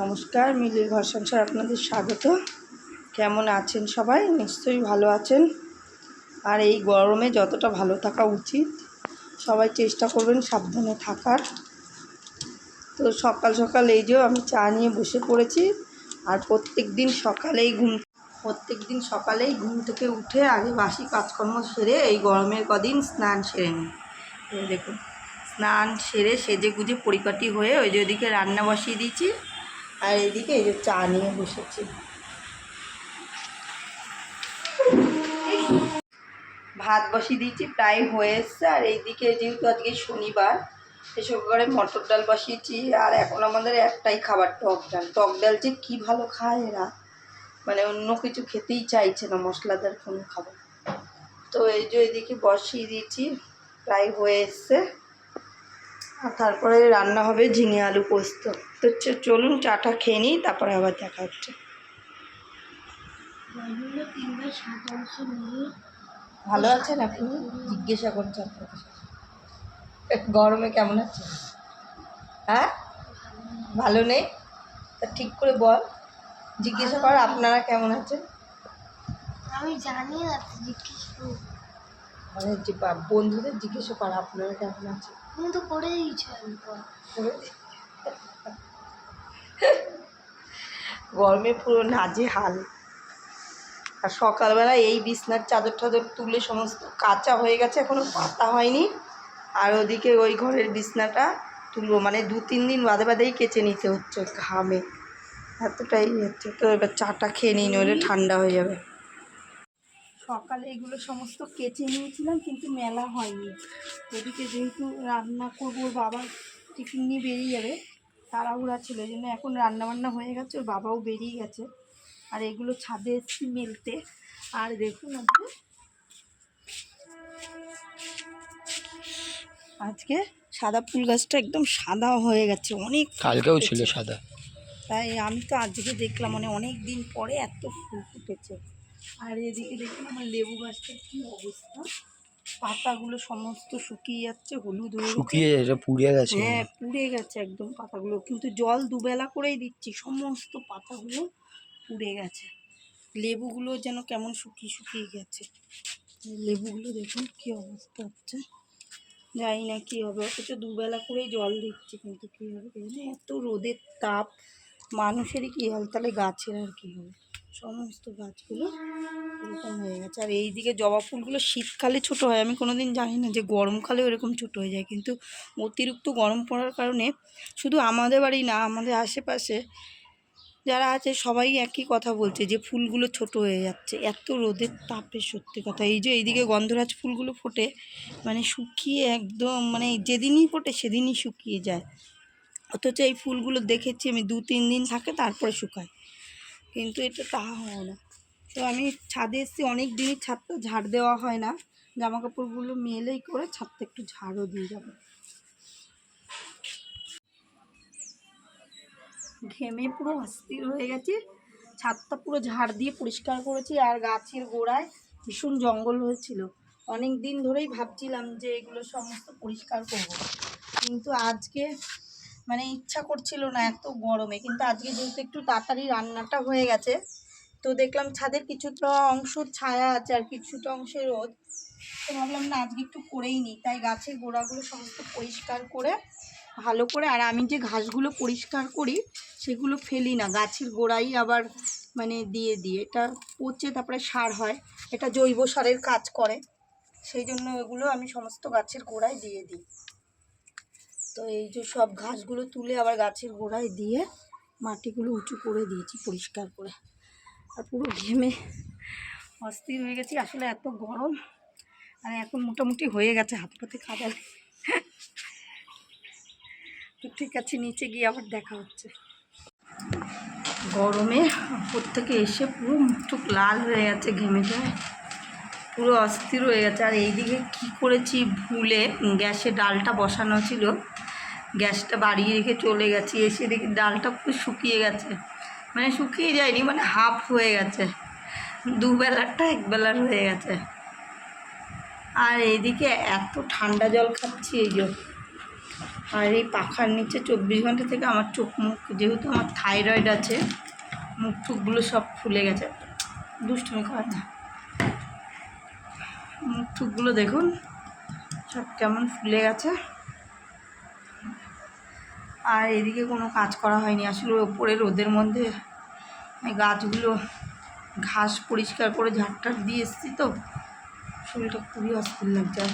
নমস্কার, মিলির ঘর সংসার আপনাদের স্বাগত। কেমন আছেন সবাই? নিশ্চয়ই ভালো আছেন। আর এই গরমে যতটা ভালো থাকা উচিত, সবাই চেষ্টা করবেন সাবধানে থাকার। তো সকাল সকাল এই যে আমি চা নিয়ে বসে পড়েছি, আর প্রত্যেক দিন সকালেই ঘুম প্রত্যেক দিন সকালেই ঘুম থেকে উঠে আগে বাসি কাজকর্ম সেরে এই গরমের কদিন স্নান সেরে নিই। দেখুন, স্নান সেরে সেজে গুজে পরিপাটি হয়ে ওই যে ওইদিকে রান্না বসিয়ে দিয়েছি। আর এদিকে এই যে চা নিয়ে বসেছি। ভাত বসিয়ে দিয়েছি, প্রায় হয়ে এসছে। আর এইদিকে যেহেতু আজকে শনিবার এসব করে মটর ডাল বসিয়েছি। আর এখন আমাদের একটাই খাবার, টক ডাল। টক ডাল যে কী ভালো খায় এরা। মানে অন্য কিছু খেতেই চাইছে না, মশলাদার কোনো খাবার। তো এই যে এদিকে বসিয়ে দিয়েছি, প্রায় হয়ে এসছে। আর তারপরে রান্না হবে ঝিঙে আলু পোস্ত। তো চলুন চাটা খেয়ে নিই তারপরে আবার দেখা হচ্ছে। ভালো আছেন আপনি? জিজ্ঞাসা করছেন গরমে কেমন আছে হ্যাঁ? ভালো নেই? তা ঠিক করে বল। জিজ্ঞাসা কর আপনারা কেমন আছেন? আমি জানি না জিজ্ঞেস। মানে যে বন্ধুদের জিজ্ঞাসা কর আপনারা কেমন আছেন? তুমি তো করে দিয়েছ করে গরমে পুরো নাজে হাল আর সকালবেলা এই বিছনার চাদর টাদর তুলে সমস্ত কাঁচা হয়ে গেছে, এখনও পাতা হয়নি। আর ওদিকে ওই ঘরের বিছনাটা তুলবো মানে দু তিন দিন বাদে বাদেই কেচে নিতে হচ্ছে ঘামে। এতটাই হচ্ছে, তো এবার চাটা খেয়ে নিই, নইলে ঠান্ডা হয়ে যাবে। সকালে এগুলো সমস্ত কেচে নিয়েছিলাম, কিন্তু মেলা হয়নি। ওদিকে যেহেতু রান্না করব বাবা টিফিন নিয়ে বেরিয়ে যাবে তাড়াহুড়া ছিল এই জন্য এখন রান্না বান্না হয়ে গেছে ওর বাবাও বেরিয়ে গেছে। আর এগুলো ছাদে এসেছি মেলতে। আর দেখুন আজকে। আজকে সাদা ফুল গাছটা একদম সাদা হয়ে গেছে অনেক কালকেও ছিল সাদা। তাই আমি তো আজকে দেখলাম মানে অনেক দিন পরে এত ফুল ফুটেছে। আর এদিকে দেখুন আমার লেবু গাছটার কি অবস্থা। পাতাগুলো সমস্ত শুকিয়ে যাচ্ছে হলুদ হয়ে শুকিয়ে এটা পুড়ে গেছে। হ্যাঁ পুড়ে গেছে একদম পাতাগুলো। কিন্তু জল দুবেলা করেই দিচ্ছি সমস্ত পাতাগুলো পুড়ে গেছে। লেবুগুলো যেন কেমন শুকিয়ে শুকিয়ে গেছে। লেবুগুলো দেখুন কি অবস্থা হচ্ছে। জানি না কী হবে অথচ দুবেলা করেই জল দিচ্ছি কিন্তু কী হবে এত রোদের তাপ মানুষেরই কী হবে? তাহলে গাছের আর কী হবে? সমস্ত গাছগুলো এরকম হয়ে গেছে। আর এইদিকে জবা ফুলগুলো শীতকালে ছোট হয়, আমি কোনো দিন জানি না যে গরমকালেও এরকম ছোট হয়ে যায়। কিন্তু অতিরিক্ত গরম পড়ার কারণে শুধু আমাদের বাড়ি না, আমাদের আশেপাশে যারা আছে সবাই একই কথা বলছে যে ফুলগুলো ছোট হয়ে যাচ্ছে। এত রোদের তাপে সত্যি কথা। এই যে এইদিকে গন্ধরাজ ফুলগুলো ফোটে মানে শুকিয়ে একদম মানে যেদিনই ফোটে সেদিনই শুকিয়ে যায়। অথচ এই ফুলগুলো দেখেছি আমি দু তিন দিন থাকে, তারপরে শুকায়। কিন্তু এটা তা হয় না। তো আমি ছাদে এসেছি অনেক দিনই ছাদটা ঝাড় দেওয়া হয় না। জামা কাপড়গুলো মেলেই করে ছাদটা একটু ঝাড়ও দিয়ে যাব। ঘেমে পুরো অস্থির হয়ে গেছে। ছাদটা পুরো ঝাড় দিয়ে পরিষ্কার করেছি আর গাছের গোড়ায় ভীষণ জঙ্গল হয়েছিল। অনেক দিন ধরেই ভাবছিলাম যে এগুলো সমস্ত পরিষ্কার করব। কিন্তু আজকে মানে ইচ্ছা করছিল না এত গরমে, কিন্তু আজকে যেহেতু একটু তাড়াতাড়ি রান্নাটা হয়ে গেছে, তো দেখলাম ছাদের কিছুটা অংশ ছায়া আছে আর কিছুটা অংশে রোদ, তো ভাবলাম না আজকে একটু করেই নিই। তাই গাছের গোড়াগুলো সমস্ত পরিষ্কার করে, ভালো করে, আর আমি যে ঘাসগুলো পরিষ্কার করি, সেগুলো ফেলি না। গাছের গোড়াই আবার মানে দিয়ে দিই। এটা পচে তারপরে সার হয়, এটা জৈব সারের কাজ করে, সেই জন্য এগুলো আমি সমস্ত গাছের গোড়ায় দিয়ে দিই। তো এই যে সব ঘাসগুলো তুলে আবার গাছের গোড়ায় দিয়ে মাটিগুলো উঁচু করে দিয়েছি পরিষ্কার করে। আর পুরো ঘেমে অস্থির হয়ে গেছি। আসলে এত গরম আর এখন মোটামুটি হয়ে গেছে হাত পাতে কাদা তো ঠিক আছে, নিচে গিয়ে আবার দেখা হচ্ছে। গরমে উপর থেকে এসে পুরো মুখ লাল হয়ে গেছে ঘেমে পুরো অস্থির হয়ে গেছে। আর এইদিকে কি করেছি, ভুলে গ্যাসে ডালটা বসানো ছিল। গ্যাসটা বাড়িয়ে রেখে চলে গেছি, এসে দেখি ডালটা পুরো শুকিয়ে গেছে। মানে শুকিয়ে যায়নি মানে হাফ হয়ে গেছে। দুবেলারটা একবেলার হয়ে গেছে। আর এইদিকে এত ঠান্ডা জল খাচ্ছি, এই যে। আর এই পাখার নিচে চব্বিশ ঘণ্টা থেকে আমার চোখ মুখ, যেহেতু আমার থাইরয়েড আছে, মুখ টুকগুলো সব ফুলে গেছে। দুষ্টুমি করে না। মুখ টুকগুলো দেখুন, সব কেমন ফুলে গেছে। আর এদিকে কোনো কাজ করা হয়নি। আসলে ওপরে রোদের মধ্যে গাছগুলো ঘাস পরিষ্কার করে ঝাড়টার দিয়ে এসেছি তো। শরীরটা খুবই অস্থির লাগছে।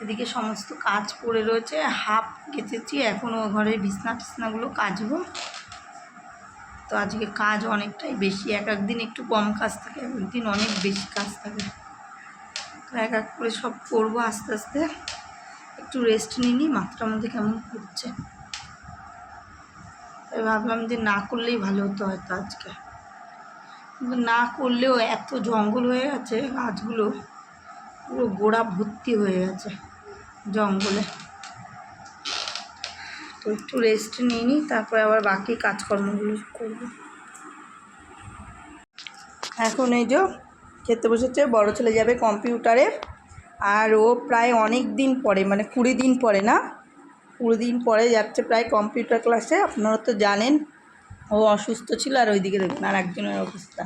এদিকে সমস্ত কাজ পড়ে রয়েছে। হাফ কেচেছি এখনও ঘরের বিছনা টিছনাগুলো কাচবো। তো আজকে কাজ অনেকটাই বেশি। এক একদিন একটু কম কাজ থাকে, এক একদিন অনেক বেশি কাজ থাকে। তো এক এক করে সব করব আস্তে আস্তে। একটু রেস্ট নিই মাথাটার মধ্যে কেমন করছে। তাই ভাবলাম যে না করলেই ভালো হতো হয়তো আজকে। না করলেও এত জঙ্গল হয়ে গেছে, গাছগুলো পুরো গোড়া ভর্তি হয়ে গেছে জঙ্গলে। তো একটু রেস্ট নিয়ে নিই, তারপরে আবার বাকি কাজকর্মগুলো করব। এখন এই যে খেতে বসেছে, বড় ছেলে যাবে কম্পিউটারে, আর ও প্রায় অনেক দিন পরে মানে কুড়ি দিন পরে না কুড়ি দিন পরে যাচ্ছে প্রায় কম্পিউটার ক্লাসে আপনারা তো জানেন, ও অসুস্থ ছিল আর ওইদিকে দেখুন, আর একজনের অবস্থা।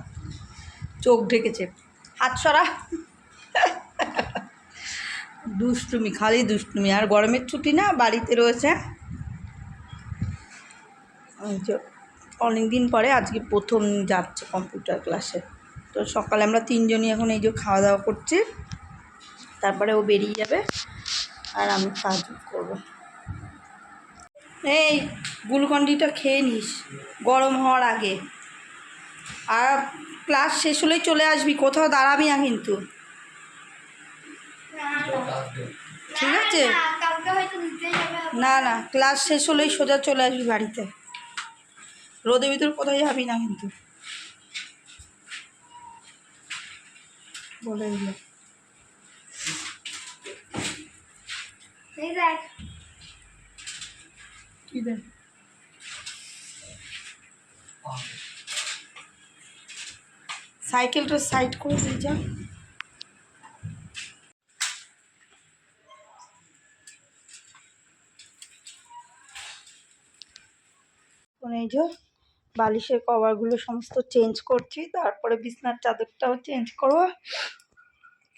চোখ ঢেকেছে। হাত সরা। দুষ্টুমি, খালি দুষ্টুমি। আর গরমের ছুটি না, বাড়িতে রয়েছে। অনেক দিন পরে আজকে প্রথম যাচ্ছে কম্পিউটার ক্লাসে তো সকালে আমরা তিনজনই এখন এই যে খাওয়া দাওয়া করছি। তারপরে ও বেরিয়ে যাবে, আর আমি কাজ করব। এই গুলকন্ডিটা খেয়ে নিস, গরম হওয়ার আগে। আর ক্লাস শেষ হলেই চলে আসবি, কোথাও দাঁড়াবি না কিন্তু। ঠিক আছে? না না, ক্লাস শেষ হলেই সোজা চলে আসবি বাড়িতে। রোদে ভিতর কোথাও যাবি না কিন্তু। বলে দিল। কি দেখ সাইকেলটা সাইড করে দিয়ে যা। এই যে বালিশের কভারগুলো সমস্ত চেঞ্জ করছি, তারপরে বিছনার চাদরটাও চেঞ্জ করব।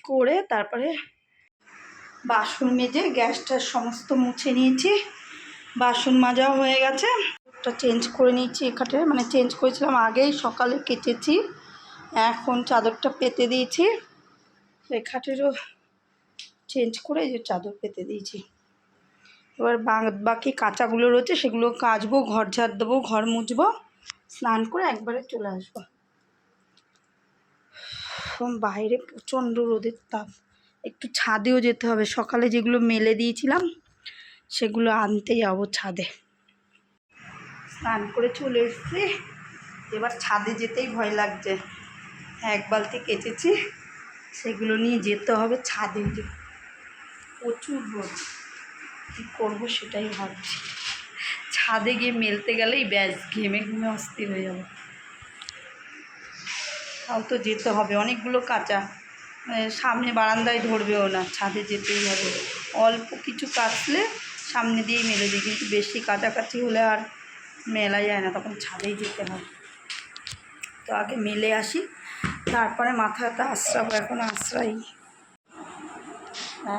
করে তারপরে বাসন মেজে গ্যাসটা সমস্ত মুছে নিয়েছি। বাসন মাজাও হয়ে গেছে। ওটা চেঞ্জ করে নিয়েছি এখানে। মানে চেঞ্জ করেছিলাম আগেই, সকালে কেচেছি এখন চাদরটা পেতে দিয়েছি। এই চেঞ্জ করে যে চাদর পেতে দিয়েছি। এবার বাকি কাঁচাগুলো রয়েছে, সেগুলো কাচবো, ঘর ঝাড় দেবো, ঘর মুছবো। স্নান করে একবারে চলে আসব। বাইরে প্রচণ্ড রোদের তাপ। একটু ছাদেও যেতে হবে। সকালে যেগুলো মেলে দিয়েছিলাম সেগুলো আনতে যাব ছাদে। স্নান করে চলে এসেছি। এবার ছাদে যেতেই ভয় লাগছে। এক বালতি কেচেছি, সেগুলো নিয়ে যেতে হবে ছাদে প্রচুর রোদ। কী করব সেটাই ভাবছি। ছাদে গিয়ে মেলতে গেলেই ব্যাস, ঘেমে ঘেমে অস্থির হয়ে যাব। তাও তো যেতে হবে, অনেকগুলো কাঁচা। মানে সামনে বারান্দায় ধরবেও না, ছাদে যেতেই হবে। অল্প কিছু কাচলে সামনে দিয়েই মেলে দিই, কিন্তু বেশি কাছাকাছি হলে আর মেলা যায় না, তখন ছাদেই যেতে হয়। তো আগে মেলে আসি, তারপরে মাথাটা আশ্রাবো, এখন আশ্রাই।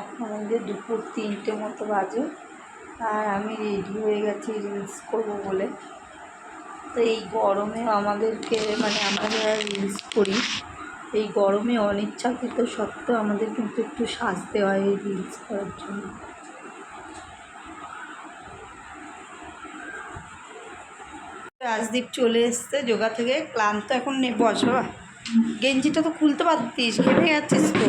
এখন যে দুপুর তিনটে মতো বাজে, আর আমি রেডি হয়ে গেছি রিলস করব বলে। তো এই গরমে আমাদেরকে মানে আমরা যারা রিলস করি, এই গরমে অনিচ্ছাকৃত সত্ত্বেও আমাদের কিন্তু একটু সাজতে হয় এই রিলস করার জন্য। রাজদীপ চলে এসছে যোগা থেকে। ক্লান্ত এখন নে বস গেঞ্জিটা তো খুলতে পারতিস ঘেমে যাচ্ছিস তো।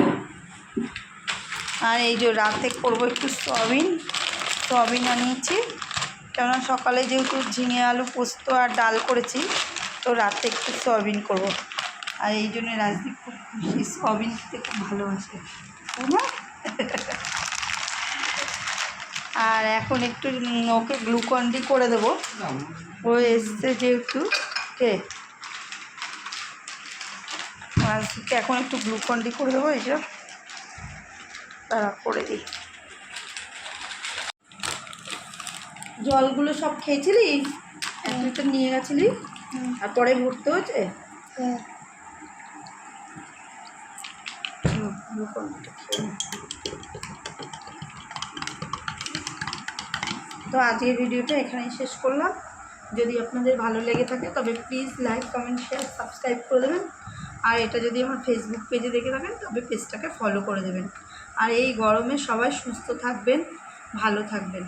আর এই যে রাতে করব একটু সয়াবিন সয়াবিন আনিয়েছি। কেননা সকালে যেহেতু ঝিঙে আলু পোস্ত আর ডাল করেছি, তো রাতে একটু সয়াবিন করব। আর এই জন্য রাজদীপ খুব খুশি, সয়াবিন খেতে খুব ভালোবাসে। তাই না? আর এখন একটু ওকে গ্লুকন ডি করে দেবো। ও এসছে যেহেতু কে? রাজদীপকে এখন একটু গ্লুকন ডি করে দেবো এই যে। তারা করে দিই। জলগুলো সব খেয়েছিলি? এক লিটার নিয়ে গেছিলি? আর পরে ভরতে হয়েছে? হ্যাঁ। খেয়ে তো আজকের ভিডিওটা এখানেই শেষ করলাম। যদি আপনাদের ভালো লেগে থাকে, তবে please like comment share subscribe করে দেবেন। আর এটা যদি আমার ফেসবুক পেজে দেখে থাকেন, তবে পেজটাকে ফলো করে দেবেন। আর এই গরমে সবাই সুস্থ থাকবেন, ভালো থাকবেন।